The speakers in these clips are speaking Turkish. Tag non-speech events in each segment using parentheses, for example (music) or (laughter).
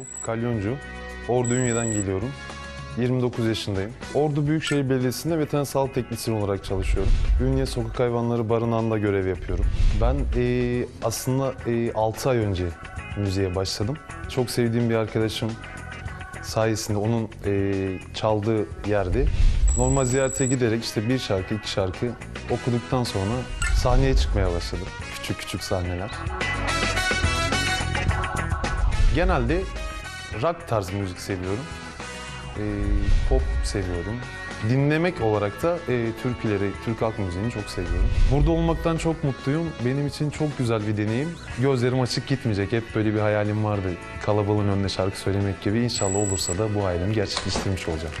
Yakup, Kalyoncu. Ordu Ünye'den geliyorum. 29 yaşındayım. Ordu Büyükşehir Belediyesi'nde veteriner sağlık teknisyen olarak çalışıyorum. Ünye Sokak Hayvanları Barınağı'nda görev yapıyorum. Ben eee, aslında 6 ay önce müziğe başladım. Çok sevdiğim bir arkadaşım sayesinde onun eee, çaldığı yerde normal ziyarete giderek işte bir şarkı, iki şarkı okuduktan sonra sahneye çıkmaya başladım. Küçük küçük sahneler. Genelde rock tarzı müzik seviyorum. Ee, pop seviyorum. Dinlemek olarak da e, türküleri, Türk halk müziğini çok seviyorum. Burada olmaktan çok mutluyum. Benim için çok güzel bir deneyim. Gözlerim açık gitmeyecek. Hep böyle bir hayalim vardı. Kalabalığın önünde şarkı söylemek gibi. İnşallah olursa da bu hayalimi gerçekleştirmiş olacağım.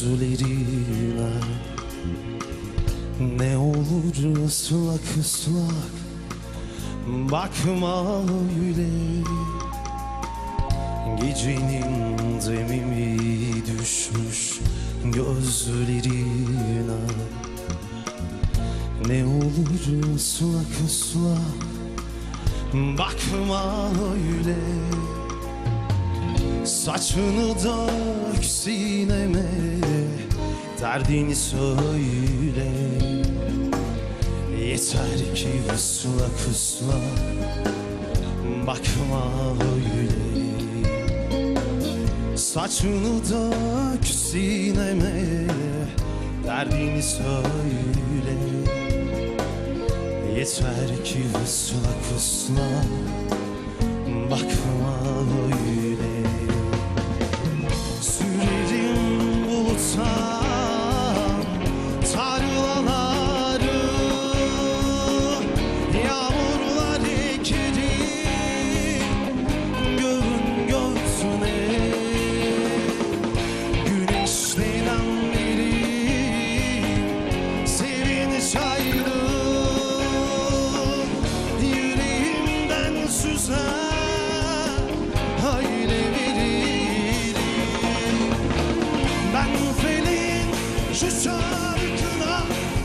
Gözlerine Ne olur ıslak ıslak bakma öyle. Gecenin zemimi düşmüş gözlerine Ne olur ıslak ıslak bakma öyle. Saçını dök sineme Derdini söyle. Yeter ki ıslak ıslak Bakma öyle. Saçını dök sineme Derdini söyle. Yeter ki ıslak ıslak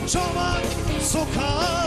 çomak sokarım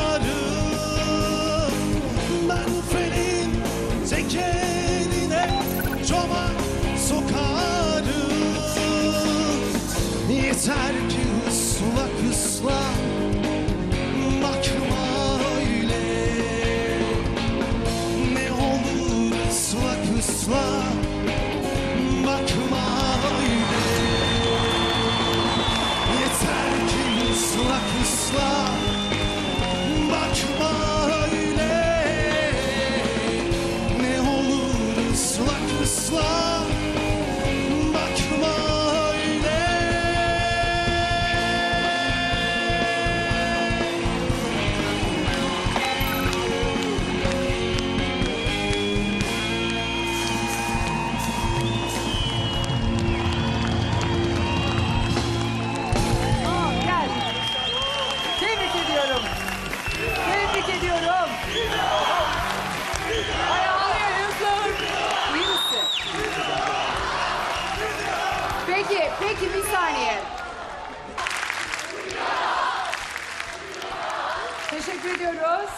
Teşekkür ediyoruz.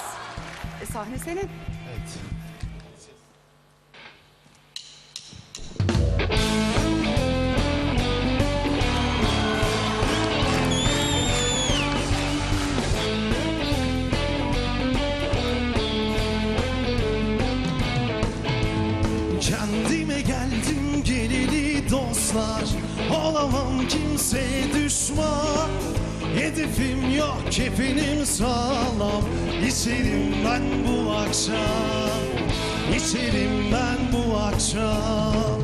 E, sahne senin. Kendime geldim geleli dostlar Olamam kimse düşman Hedefim yok kefenim sağlam. İçerim ben bu akşam. İçerim ben bu akşam.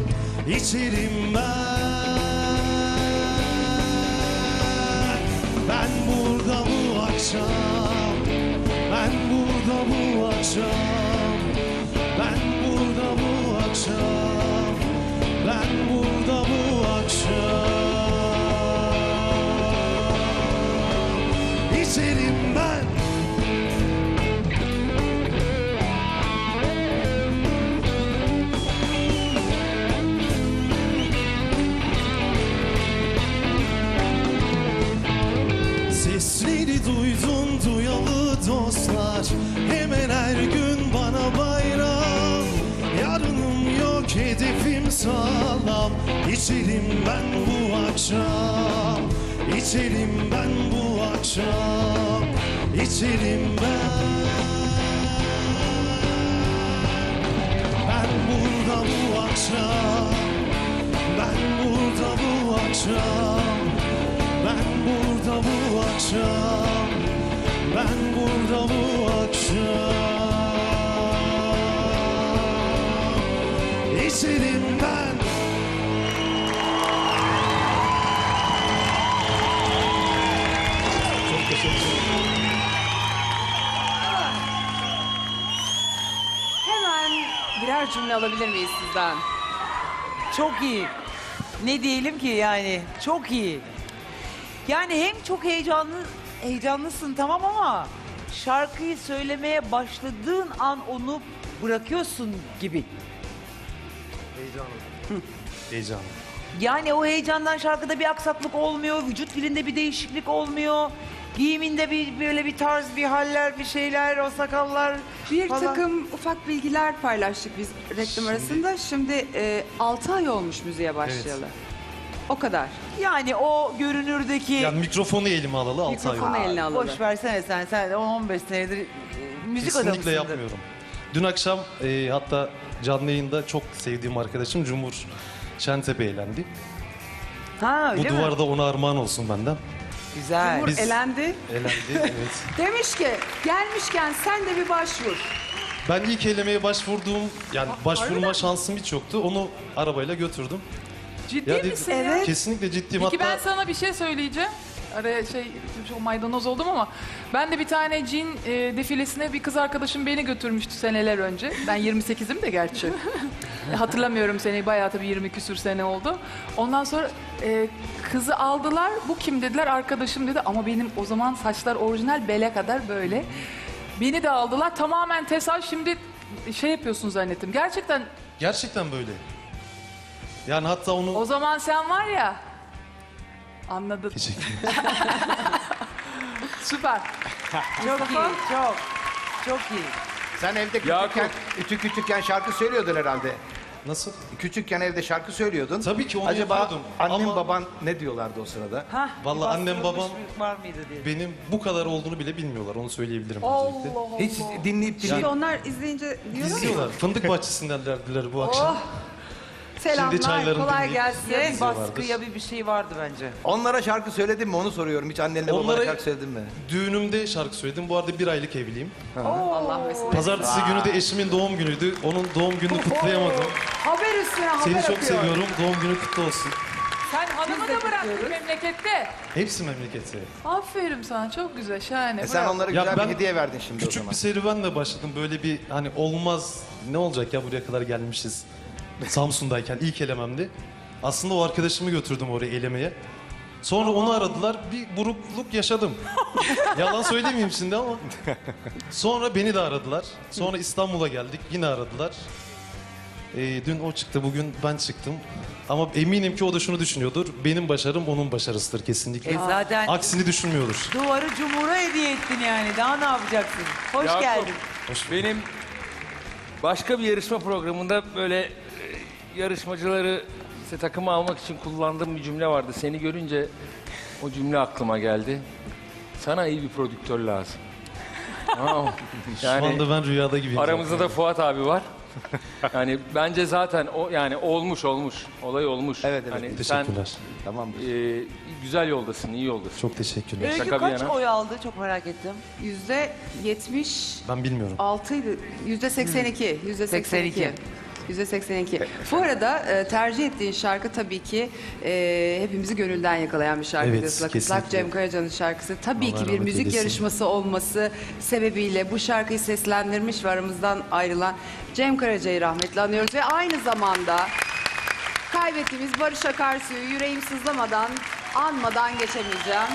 İçerim ben. Ben burada bu akşam. Ben burada bu akşam senin ben. Sesleri duydun duyalı dostlar. Hemen her gün bana bayram. Yarınım yok hedefim sağlam. İçerim ben bu akşam. İçerim ben bu akşam İçerim ben. Ben burada bu akşam Ben burada bu akşam Ben burada bu akşam Ben burada bu birer cümle alabilir miyiz sizden? Çok iyi. Ne diyelim ki yani çok iyi. Yani hem çok heyecanlı heyecanlısın tamam ama şarkıyı söylemeye başladığın an onu bırakıyorsun gibi. Heyecanlı. Yani o heyecandan şarkıda bir aksaklık olmuyor, vücut dilinde bir değişiklik olmuyor. Giyiminde bir böyle bir tarz, bir haller, bir şeyler, o sakallar Bir falan. takım ufak bilgiler paylaştık biz reklam arasında. Şimdi 6 ay olmuş müziğe başlayalı. O kadar. Yani o görünürdeki Yani mikrofonu elime alalı 6 ay Mikrofonu oldu. eline alalım. boş versene sen sen 10-15 senedir e, müzik Kesinlikle adamısındır. yapmıyorum. Dün akşam e, hatta canlı yayında çok sevdiğim arkadaşım Cumhur Şentepe eğlendi. Ha Bu öyle mi? duvarda ona armağan olsun benden. Güzel. Cumhur Biz- elendi. Elendi (laughs) evet. Demiş ki gelmişken sen de bir başvur. Ben ilk elemeye başvurduğum yani başvurma şansım hiç yoktu. Onu arabayla götürdüm. Ciddi Ya dedim- misin Evet. ya? Kesinlikle ciddiyim. Peki ben Hatta sana bir şey söyleyeceğim. Araya şey çok maydanoz oldum ama ben de bir tane cin e, defilesine bir kız arkadaşım beni götürmüştü seneler önce. Ben 28'im de gerçi. E, Hatırlamıyorum seni bayağı tabii 20 küsür sene oldu. Ondan sonra e, kızı aldılar. Bu kim dediler arkadaşım dedi ama benim o zaman saçlar orijinal bele kadar böyle. Beni de aldılar tamamen tesadüf şimdi şey yapıyorsun zannettim. Gerçekten gerçekten böyle. Yani hatta onu o zaman sen var ya anladın. Teşekkür (laughs) Süper. Çok iyi, çok. Çok iyi. Sen evde küçükken, küçük küçükken şarkı söylüyordun herhalde. Nasıl? Küçükken evde şarkı söylüyordun. Tabii ki onu Acaba yapıyordum. annem Ama- baban ne diyorlardı o sırada? Hah, Vallahi bir annem, bastırılmış babam- bir Var mıydı diye. Benim bu kadar olduğunu bile bilmiyorlar. Onu söyleyebilirim öncelikle. Allah Allah. Hiç dinleyip Şimdi dinleyip onlar izleyince diyorlar İzliyorlar. Fındık bahçesindelerdiler bu akşam. Selamlar çaylarını kolay dinleyip- Ya gelsin. bir İzliyorlardır. baskı ya bir bir şey vardı bence. onlara şarkı söyledin mi onu soruyorum. Hiç annenle babana Onlara- şarkı söyledin mi? Düğünümde şarkı söyledim. Bu arada bir aylık evliyim. Allah mesut. Pazartesi günü de eşimin doğum günüydü. Onun doğum gününü kutlayamadım. Haber üstüne haber Seni çok akıyor. seviyorum. Doğum günü kutlu olsun. Sen hanımı da bıraktın memlekette. Hepsi memleketi. Aferin sana çok güzel şahane. E sen bravo. onlara Ya güzel ben bir hediye verdin şimdi o Küçük zaman. bir serüvenle başladım. Böyle bir hani olmaz ne olacak ya buraya kadar gelmişiz. Samsun'dayken ilk elememdi. Aslında o arkadaşımı götürdüm oraya elemeye. Sonra onu aradılar. Bir burukluk yaşadım. (laughs) Yalan söylemeyeyim şimdi ama. Sonra beni de aradılar. Sonra İstanbul'a geldik. Yine aradılar. Ee, dün o çıktı, bugün ben çıktım. Ama eminim ki o da şunu düşünüyordur. Benim başarım onun başarısıdır kesinlikle. E zaten Aksini düşünmüyordur. duvarı cumhura hediye ettin yani. Daha ne yapacaksın? Hoş Yakup, geldin. Benim başka bir yarışma programında böyle yarışmacıları işte takıma almak için kullandığım bir cümle vardı. Seni görünce o cümle aklıma geldi. Sana iyi bir prodüktör lazım. (laughs) Tamam mı? Şu Yani anda ben rüyada gibiyim. aramızda da Fuat abi var. Yani bence zaten o yani olmuş olmuş. Olay olmuş. Evet, evet. Hani sen Teşekkürler. Tamam. e, güzel yoldasın, iyi yoldasın. Çok teşekkürler. Öykü Şaka bir kaç yana. oy aldı? Çok merak ettim. Yüzde 76 Ben bilmiyorum. idi. Yüzde 82. Yüzde 82. 82. Yüzde 82. Bu arada e, tercih ettiğin şarkı tabii ki e, hepimizi gönülden yakalayan bir şarkı. Evet, Islak kesinlikle. Cem Karaca'nın şarkısı. Tabii Allah ki bir rahmet müzik eylesin. yarışması olması sebebiyle bu şarkıyı seslendirmiş ve aramızdan ayrılan Cem Karaca'yı rahmetle anıyoruz. Ve aynı zamanda kaybettiğimiz Barış Akarsu'yu yüreğim sızlamadan, anmadan geçemeyeceğim.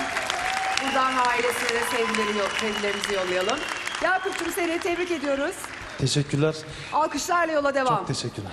Buradan ailesine de sevgileri, sevgilerimizi yollayalım. Yakup'cum seni tebrik ediyoruz. Teşekkürler. Alkışlarla yola devam. Çok teşekkürler.